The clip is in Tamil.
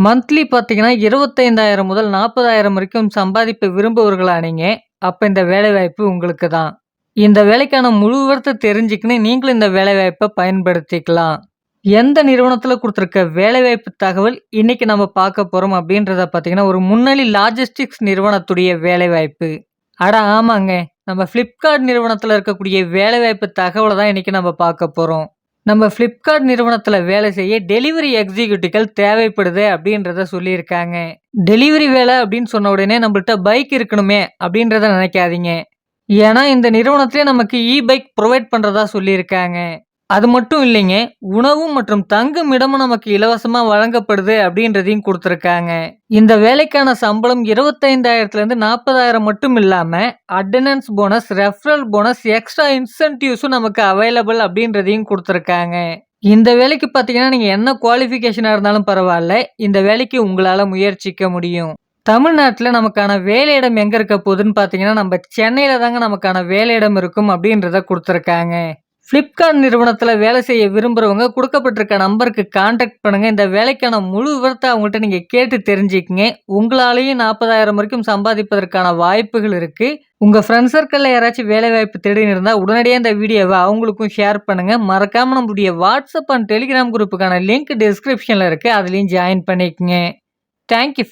மந்த்லி பார்த்தீங்கன்னா, 25,000 முதல் 40,000 வரைக்கும் சம்பாதிப்ப விரும்புவர்களா நீங்க? அப்போ இந்த வேலைவாய்ப்பு உங்களுக்கு தான். இந்த வேலைக்கான முழு விவரத்த தெரிஞ்சுக்கின்னு நீங்களும் இந்த வேலைவாய்ப்பை பயன்படுத்திக்கலாம். எந்த நிறுவனத்தில் கொடுத்துருக்க வேலைவாய்ப்பு தகவல் இன்னைக்கு நம்ம பார்க்க போகிறோம் அப்படின்றத பார்த்தீங்கன்னா, ஒரு முன்னணி லாஜிஸ்டிக்ஸ் நிறுவனத்துடைய வேலைவாய்ப்பு. அட ஆமாங்க. நம்ம ஃப்ளிப்கார்ட் நிறுவனத்தில் இருக்கக்கூடிய வேலைவாய்ப்பு தகவலை தான் இன்னைக்கு நம்ம பார்க்க போகிறோம் நம்ம ஃப்ளிப்கார்ட் நிறுவனத்தில் வேலை செய்ய டெலிவரி எக்ஸிக்யூட்டிவ்கள் தேவைப்படுது அப்படின்றத சொல்லியிருக்காங்க. டெலிவரி வேலை அப்படின்னு சொன்ன உடனே நம்மள்ட்ட பைக் இருக்கணுமே அப்படின்றத நினைக்காதீங்க. ஏன்னா இந்த நிறுவனத்திலே நமக்கு இ பைக் ப்ரொவைட் பண்ணுறதா சொல்லியிருக்காங்க. அது மட்டும் இல்லைங்க. உணவு மற்றும் தங்கும் இடமும் நமக்கு இலவசமாக வழங்கப்படுது அப்படின்றதையும் கொடுத்துருக்காங்க இந்த வேலைக்கான சம்பளம் 25,000லேருந்து 40,000 மட்டும் இல்லாமல் attendance bonus, referral bonus, extra இன்சென்டிவ்ஸும் நமக்கு அவைலபிள் அப்படின்றதையும் கொடுத்துருக்காங்க இந்த வேலைக்கு பார்த்தீங்கன்னா, நீங்கள் என்ன குவாலிஃபிகேஷனாக இருந்தாலும் பரவாயில்ல இந்த வேலைக்கு உங்களால் முயற்சிக்க முடியும். தமிழ்நாட்டில் நமக்கான வேலையிடம் எங்கே இருக்க போகுதுன்னு பார்த்தீங்கன்னா, நம்ம சென்னையில் தாங்க நமக்கான வேலையிடம் இருக்கும் அப்படின்றத கொடுத்துருக்காங்க ஃப்ளிப்கார்ட் நிறுவனத்தில் வேலை செய்ய விரும்புகிறவங்க கொடுக்கப்பட்டிருக்க நம்பருக்கு காண்டாக்ட் பண்ணுங்கள் இந்த வேலைக்கான முழு விவரத்தை அவங்கள்ட்ட நீங்கள் கேட்டு தெரிஞ்சுக்கங்க. உங்களாலேயும் 40,000 வரைக்கும் சம்பாதிப்பதற்கான வாய்ப்புகள் இருக்குது உங்கள் ஃப்ரெண்ட்ஸ் சர்க்கிளில் யாராச்சும் வேலைவாய்ப்பு தேடின்னு இருந்தால் உடனடியாக இந்த வீடியோவை அவங்களுக்கும் ஷேர் பண்ணுங்கள் மறக்காமல் நம்மளுடைய வாட்ஸ்அப் அண்ட் டெலிகிராம் குரூப்புக்கான லிங்க் டிஸ்கிரிப்ஷனில் இருக்குது அதுலேயும் ஜாயின் பண்ணிக்கங்க. Thank you